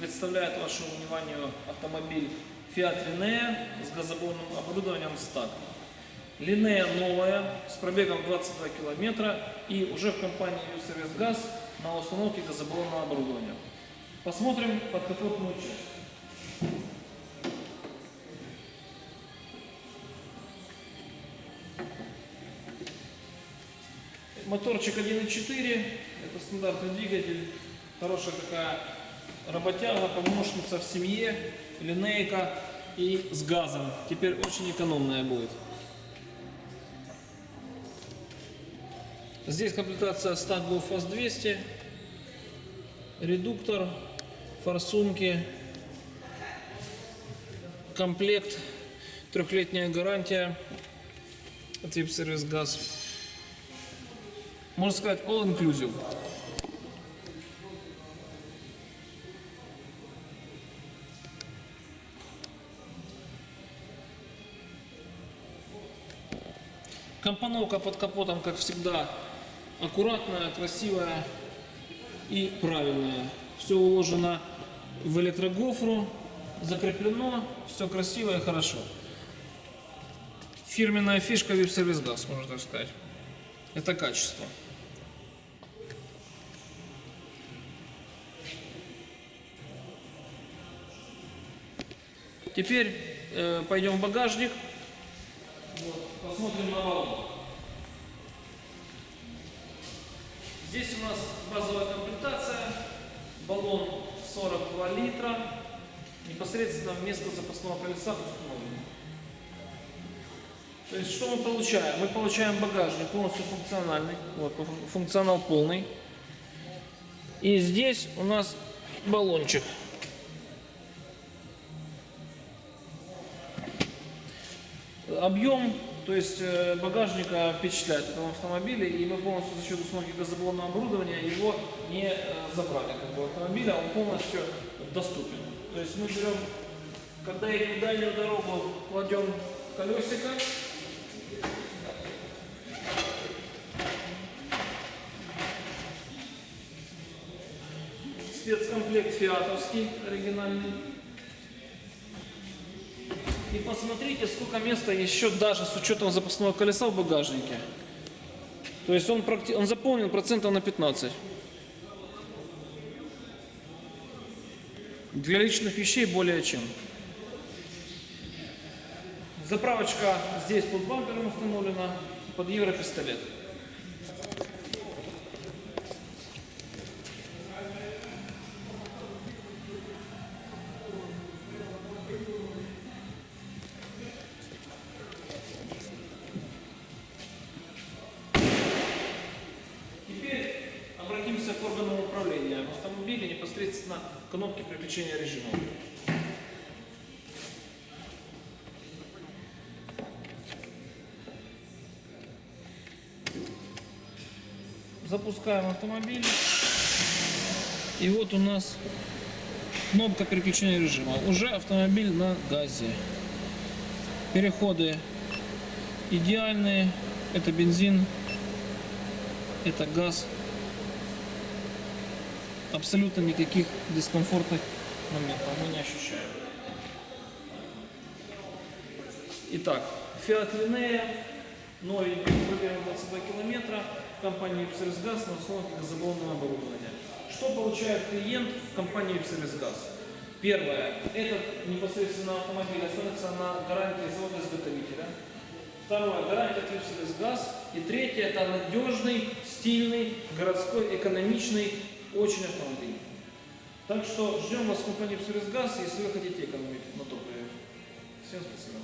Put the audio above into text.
представляет вашему вниманию автомобиль Fiat Linea с газобонным оборудованием STAC. Линея новая, с пробегом 22 километра и уже в компании Сервис Газ на установке газобонного оборудования. Посмотрим подкапотную часть. Моторчик 1.4, это стандартный двигатель, хорошая такая работяга, помощница в семье, линейка и с газом. Теперь очень экономная будет. Здесь комплектация Go Fast 200, редуктор, форсунки, комплект, трехлетняя гарантия от Vip Service Gas. Можно сказать all inclusive. Компоновка под капотом, как всегда, аккуратная, красивая и правильная. Все уложено в электрогофру, закреплено, все красиво и хорошо. Фирменная фишка VIP Service Gas, можно так сказать. Это качество. Теперь э, пойдем в багажник. Вот, посмотрим на баллон. Здесь у нас базовая комплектация. Баллон 42 литра. Непосредственно вместо запасного колеса установлен. То есть что мы получаем? Мы получаем багажник полностью функциональный. Вот, функционал полный. И здесь у нас баллончик. Объем, то есть э, багажника впечатляет в этом автомобиле, и мы полностью за счет установки газоблонного оборудования его не э, забрали как бы автомобиля, он полностью доступен. То есть мы берем, когда едем дальнюю дорогу, кладем колесико, спецкомплект фиатовский, оригинальный. И посмотрите, сколько места еще даже с учетом запасного колеса в багажнике. То есть он, практи- он заполнен процентов на 15. Для личных вещей более чем. Заправочка здесь под бампером установлена, под европистолет. Теперь обратимся к органам управления в автомобиле, непосредственно к кнопке переключения режима. Запускаем автомобиль. И вот у нас кнопка переключения режима. Уже автомобиль на газе. Переходы идеальные. Это бензин, это газ. Абсолютно никаких дискомфортных моментов мы не ощущаем. Итак, Fiat Linea, новенький, пробегом 22 километра, компании Ipservice Gas на установке газоболного оборудования. Что получает клиент в компании Ipservice Gas? Первое, этот непосредственно автомобиль останется на гарантии завода-изготовителя. Второе, гарантия от Ipservice Gas. И третье, это надежный, стильный, городской, экономичный, очень автомобильный. Так что ждем вас в компании «Псурисгаз», если вы хотите экономить на топливе. Всем спасибо.